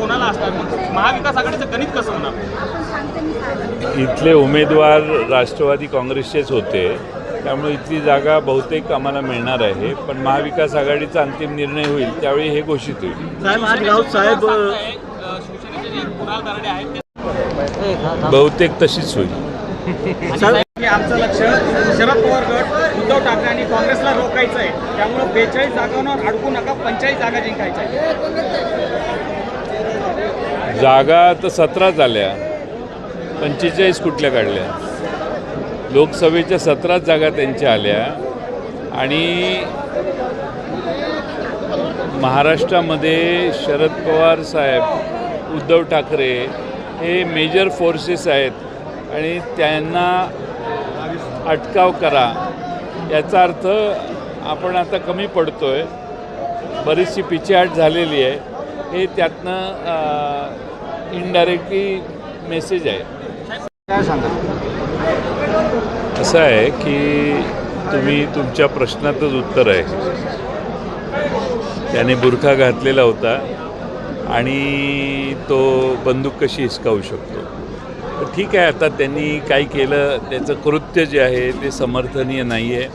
कोणाला असणार महाविकास आघाडीचं गणित कसं होणार? इथले उमेदवार राष्ट्रवादी काँग्रेसचेच होते. त्यामुळे इथली जागा बहुतेक आम्हाला मिळणार आहे. पण महाविकास आघाडीचा अंतिम निर्णय होईल त्यावेळी हे घोषित होईल. साहेब बहुतेक तशीच होईल. आमचं लक्ष शरद पवार गट उद्धव ठाकरे आणि काँग्रेसला रोखायचं आहे त्यामुळे बेचाळीस जागांवर अडकू नका पंचेचाळीस जागा जिंकायच्या आहेत. जागा तर सतरा झाल्या. पंचेचाळीस कुठल्या काढल्या? लोकसभेच्या सतराच जागा त्यांच्या आल्या. आणि महाराष्ट्रामध्ये शरद पवार साहेब उद्धव ठाकरे हे मेजर फोर्सेस आहेत. आणि त्यांना अटकाव करा. याचा अर्थ आपण आता कमी पडतो आहे बरीचशी पिछेहाट झालेली आहे. हे त्यातनं इनडायरेक्टली मेसेज आहे. काय सांगा असं आहे की तुम्ही तुमच्या प्रश्नातच उत्तर आहे. त्याने बुरखा घातलेला होता आणि तो बंदूक कशी हिसकावू शकतो. ठीक आहे आता त्यांनी काय केलं त्याचं कृत्य जे आहे ते समर्थनीय नाही आहे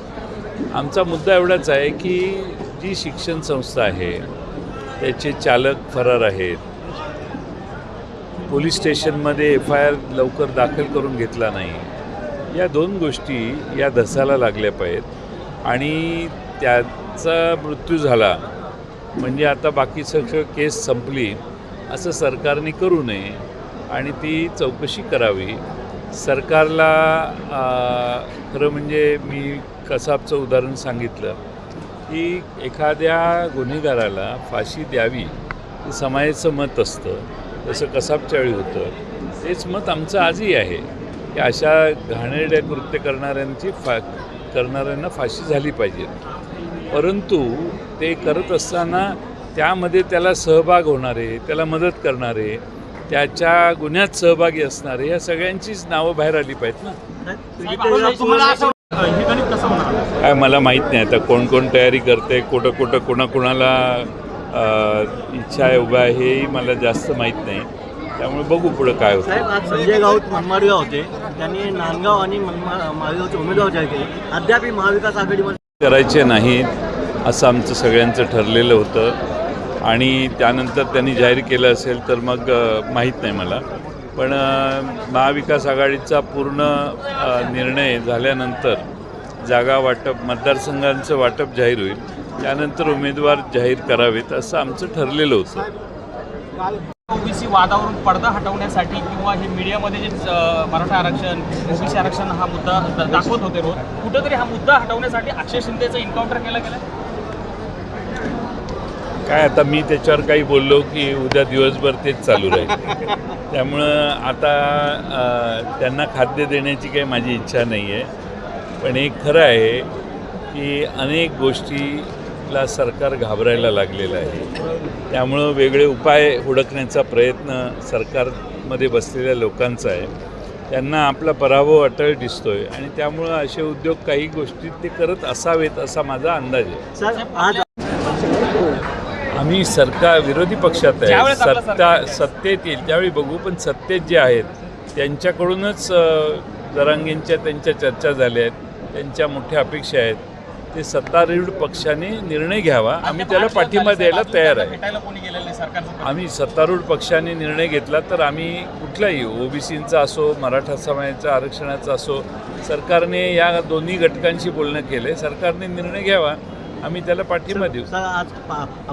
आमचा मुद्दा एवढाच आहे की जी शिक्षण संस्था आहे त्याचे चालक फरार आहेत पोलीस स्टेशनमध्ये एफ आय आर लवकर दाखल करून घेतला नाही. या दोन गोष्टी या धसाला लागल्या पाहिजेत. आणि त्याचा मृत्यू झाला म्हणजे आता बाकी सगळं केस संपली असं सरकारने करू नये आणि ती चौकशी करावी. सरकारला खरं म्हणजे मी कसाबचं उदाहरण सांगितलं की एखाद्या गुन्हेगाराला फाशी द्यावी हे समाजाचं मत असतं. जसं कसाबच्या वेळी होतं तेच मत आमचं आजही आहे. की अशा घाणेरड्या कृत्य करणाऱ्यांची फा करणाऱ्यांना फाशी झाली पाहिजे. परंतु ते करत असताना त्यामध्ये त्याला सहभाग होणारे त्याला मदत करणारे त्याच्या गुन्ह्यात सहभागी असणारे या सगळ्यांचीच नावं बाहेर आली पाहिजेत ना. काय मला माहीत नाही आता कोण कोण तयारी करते कुठं कुठं कोणाकोणाला इच्छा आहे उभा आहे हेही मला जास्त माहीत नाही. त्यामुळे बघू पुढं काय होतं. साहेब आज संजय गाऊत मनमाडगाव होते. त्यांनी नांदगाव आणि मनमा माळगावचे उमेदवार जाहीर केले. अद्याप ही महाविकास आघाडीमध्ये करायचे नाहीत असं आमचं सगळ्यांचं ठरलेलं होतं. आणि त्यानंतर त्यांनी जाहीर केलं असेल तर मग माहीत नाही मला. पण महाविकास आघाडीचा पूर्ण निर्णय झाल्यानंतर जागा वाटप मतदारसंघांचं वाटप जाहीर होईल. त्यानंतर उमेदवार जाहीर करावेत असं आमचं ठरलेलं होतं. ओबीसी वादावरून पडदा हटवण्यासाठी किंवा हे मीडियामध्ये जे मराठा आरक्षण ओबीसी आरक्षण हा मुद्दा दाखवत होते रोज कुठंतरी हा मुद्दा हटवण्यासाठी अक्षय शिंदेचं एन्काउंटर केलं गेलं? काय आता मी त्याच्यावर काही बोललो की उद्या दिवसभर तेच चालू राहील. त्यामुळं आता त्यांना खाद्य देण्याची काही माझी इच्छा नाही आहे पण एक खरं आहे की अनेक गोष्टीला सरकार घाबरायला लागलेलं आहे. त्यामुळं वेगळे उपाय हुडकण्याचा प्रयत्न सरकारमध्ये बसलेल्या लोकांचा आहे. त्यांना आपला पराभव अटळ दिसतोय आणि त्यामुळं असे उद्योग काही गोष्टी ते करत असावेत असा माझा अंदाज आहे. आम्ही सरकार विरोधी पक्षात आहे. सत्ता सत्तेत येईल त्यावेळी बघू पण सत्तेत जे आहेत त्यांच्याकडूनच अ, जरांगेंच्या त्यांच्या चर्चा झाल्या आहेत त्यांच्या मोठ्या अपेक्षा आहेत. ते सत्तारूढ पक्षाने निर्णय घ्यावा. आम्ही त्याला पाठिंबा द्यायला तयार आहे. आम्ही सत्तारूढ पक्षाने निर्णय घेतला तर आम्ही कुठलाही ओबीसींचा असो मराठा समाजाचा आरक्षणाचा असो सरकारने या दोन्ही घटकांशी बोलणं केलं. सरकारने निर्णय घ्यावा. आम्ही त्याला पाठिंबा देऊ. आज पा-